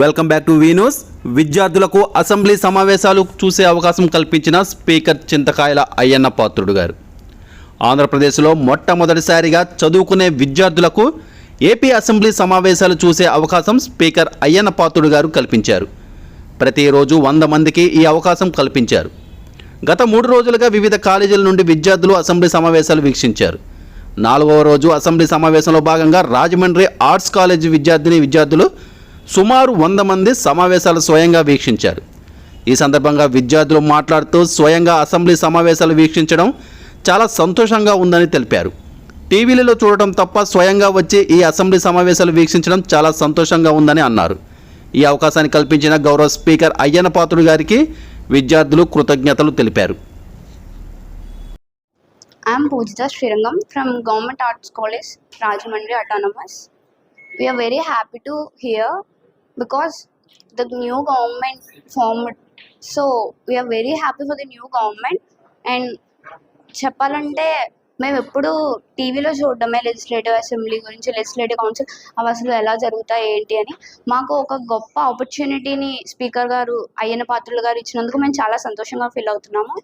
Welcome back to వీనూస్ విద్యార్థులకు assembly సమావేశాలు చూసే అవకాశం కల్పించిన స్పీకర్ చింతకాయల అయ్యన్న పాత్రుడు గారు. ఆంధ్రప్రదేశ్లో మొట్టమొదటిసారిగా చదువుకునే విద్యార్థులకు ఏపీ అసెంబ్లీ సమావేశాలు చూసే అవకాశం స్పీకర్ అయ్యన్న పాత్రుడు గారు కల్పించారు. ప్రతిరోజు వంద మందికి ఈ అవకాశం కల్పించారు. గత మూడు రోజులుగా వివిధ కాలేజీల నుండి విద్యార్థులు అసెంబ్లీ సమావేశాలు వీక్షించారు. నాలుగవ రోజు అసెంబ్లీ సమావేశంలో భాగంగా రాజమండ్రి ఆర్ట్స్ కాలేజీ విద్యార్థిని విద్యార్థులు సుమారు వంద మంది సమావేశాలు స్వయంగా వీక్షించారు. ఈ సందర్భంగా విద్యార్థులు మాట్లాడుతూ స్వయంగా అసెంబ్లీ సమావేశాలు వీక్షించడం చాలా సంతోషంగా ఉందని తెలిపారు. టీవీలలో చూడటం తప్ప స్వయంగా వచ్చి ఈ అసెంబ్లీ సమావేశాలు వీక్షించడం చాలా సంతోషంగా ఉందని అన్నారు. ఈ అవకాశాన్ని కల్పించిన గౌరవ స్పీకర్ అయ్యన పాత్రుడు గారికి విద్యార్థులు కృతజ్ఞతలు తెలిపారు. I'm Poojitha Srirangam from government arts college Rajahmundry autonomous we're very happy to hear because the new government formed. So we are very happy for the new government. And చెప్పాలంటే మేము ఎప్పుడు టీవీలో చూడడమే లెజిస్లేటివ్ అసెంబ్లీ గురించి legislative council అవి అసలు ఎలా జరుగుతాయి ఏంటి అని. మాకు ఒక గొప్ప ఆపర్చునిటీని స్పీకర్ గారు అయ్యన పాత్రులు గారు ఇచ్చినందుకు మేము చాలా సంతోషంగా ఫీల్ అవుతున్నాము.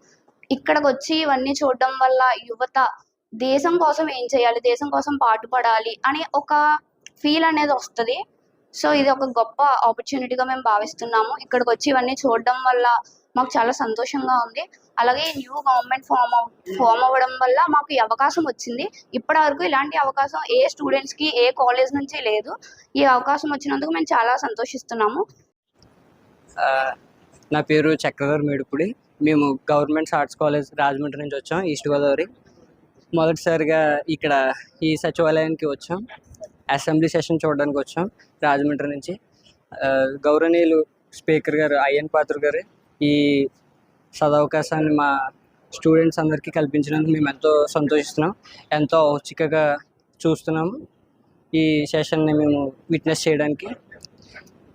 ఇక్కడికి వచ్చి ఇవన్నీ చూడడం వల్ల యువత దేశం కోసం ఏం చేయాలి దేశం కోసం పాటుపడాలి అనే ఒక ఫీల్ అనేది వస్తుంది. సో ఇది ఒక గొప్ప ఆపర్చునిటీగా మేము భావిస్తున్నాము. ఇక్కడికి వచ్చి ఇవన్నీ చూడడం వల్ల మాకు చాలా సంతోషంగా ఉంది. అలాగే న్యూ గవర్నమెంట్ ఫామ్ ఫామ్ అవ్వడం వల్ల మాకు ఈ అవకాశం వచ్చింది. ఇప్పటి వరకు ఇలాంటి అవకాశం ఏ స్టూడెంట్స్కి ఏ కాలేజ్ నుంచి లేదు. ఈ అవకాశం వచ్చినందుకు మేము చాలా సంతోషిస్తున్నాము. ఆ, నా పేరు చక్రధర్ మేడుపుడి. మేము గవర్నమెంట్ ఆర్ట్స్ కాలేజ్ రాజమండ్రి నుంచి వచ్చాం ఈస్ట్ గోదావరి. మొదటిసారిగా ఇక్కడ ఈ సచివాలయానికి వచ్చాం. అసెంబ్లీ సెషన్ చూడడానికి వచ్చాం రాజమండ్రి నుంచి. గౌరవనీయులు స్పీకర్ గారు అయ్యన్ పాత్ర గారు ఈ సదవకాశాన్ని మా స్టూడెంట్స్ అందరికీ కల్పించినందుకు మేము ఎంతో సంతోషిస్తున్నాం. ఎంతో ఔచికగా చూస్తున్నాము ఈ సెషన్ని మేము విట్నెస్ చేయడానికి.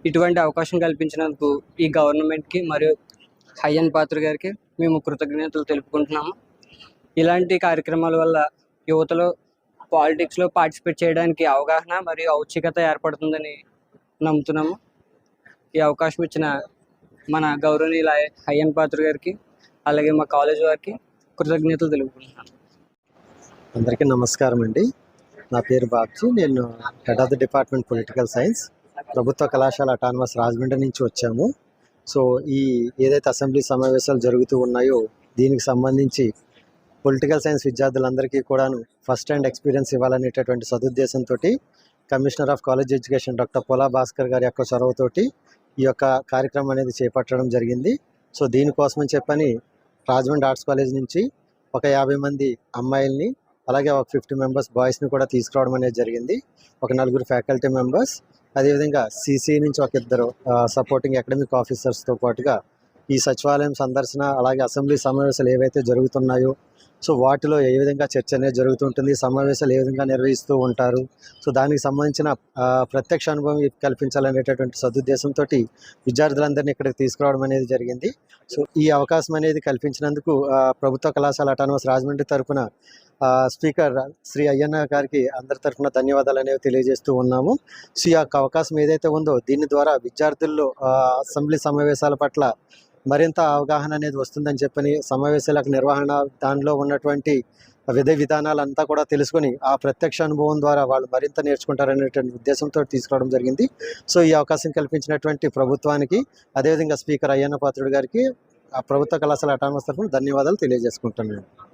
ఇటువంటి అవకాశం కల్పించినందుకు ఈ గవర్నమెంట్కి మరియు హయ్యన్ పాత్ర గారికి మేము కృతజ్ఞతలు తెలుపుకుంటున్నాము. ఇలాంటి కార్యక్రమాల వల్ల యువతలో పాలిటిక్స్లో పార్టిసిపేట్ చేయడానికి అవగాహన మరియు ఔత్సుకత ఏర్పడుతుందని నమ్ముతున్నాము. ఈ అవకాశం ఇచ్చిన మన గౌరవనీయుల హయ్యన్ పాత్ర గారికి అలాగే మా కాలేజ్ వారికి కృతజ్ఞతలు తెలుపుకుంటున్నాను. అందరికీ నమస్కారం అండి. నా పేరు బాబ్జీ. నేను head of the department political science. ప్రభుత్వ కళాశాల అటానమస్ రాజమండ్రి నుంచి వచ్చాము. సో ఈ ఏదైతే అసెంబ్లీ సమావేశాలు జరుగుతూ ఉన్నాయో దీనికి సంబంధించి పొలిటికల్ సైన్స్ విద్యార్థులందరికీ కూడాను ఫస్ట్ హ్యాండ్ ఎక్స్పీరియన్స్ ఇవ్వాలనేటటువంటి సదుద్దేశంతో commissioner of college education doctor Pola Bhaskar గారి యొక్క చొరవతోటి ఈ యొక్క కార్యక్రమం అనేది చేపట్టడం జరిగింది. సో దీనికోసమని చెప్పని రాజమండ్రి ఆర్ట్స్ కాలేజ్ నుంచి ఒక యాభై మంది అమ్మాయిల్ని అలాగే ఒక ఫిఫ్టీ మెంబర్స్ బాయ్స్ని కూడా తీసుకురావడం అనేది జరిగింది. ఒక నలుగురు ఫ్యాకల్టీ మెంబర్స్ అదేవిధంగా సీసీ నుంచి ఒక ఇద్దరు సపోర్టింగ్ అకాడమిక్ ఆఫీసర్స్తో పాటుగా ఈ సచివాలయం సందర్శన అలాగే అసెంబ్లీ సమావేశాలు ఏవైతే జరుగుతున్నాయో సో వాటిలో ఏ విధంగా చర్చ అనేది జరుగుతుంటుంది సమావేశాలు ఏ విధంగా నిర్వహిస్తూ ఉంటారు? సో దానికి సంబంధించిన ప్రత్యక్ష అనుభవం కల్పించాలనేటటువంటి సదుద్దేశంతో విద్యార్థులందరినీ ఇక్కడికి తీసుకురావడం అనేది జరిగింది. సో ఈ అవకాశం అనేది కల్పించినందుకు ప్రభుత్వ కళాశాల అటానమస్ రాజమండ్రి తరఫున స్పీకర్ శ్రీ అయ్యన్న గారికి అందరి తరఫున ధన్యవాదాలు అనేవి తెలియజేస్తూ ఉన్నాము. సో ఈ యొక్క అవకాశం ఏదైతే ఉందో దీని ద్వారా విద్యార్థుల్లో అసెంబ్లీ సమావేశాల పట్ల మరింత అవగాహన అనేది వస్తుందని చెప్పని సమావేశాలకు నిర్వహణ దానిలో ఉన్నటువంటి విధి విధానాలంతా కూడా తెలుసుకొని ఆ ప్రత్యక్ష అనుభవం ద్వారా వాళ్ళు మరింత నేర్చుకుంటారనేటువంటి ఉద్దేశంతో తీసుకురావడం జరిగింది. సో ఈ అవకాశం కల్పించినటువంటి ప్రభుత్వానికి అదేవిధంగా స్పీకర్ అయ్యన్న పాత్రుడు గారికి ఆ ప్రభుత్వ కళాశాల అటానమస్ తరఫున ధన్యవాదాలు తెలియజేసుకుంటున్నాను.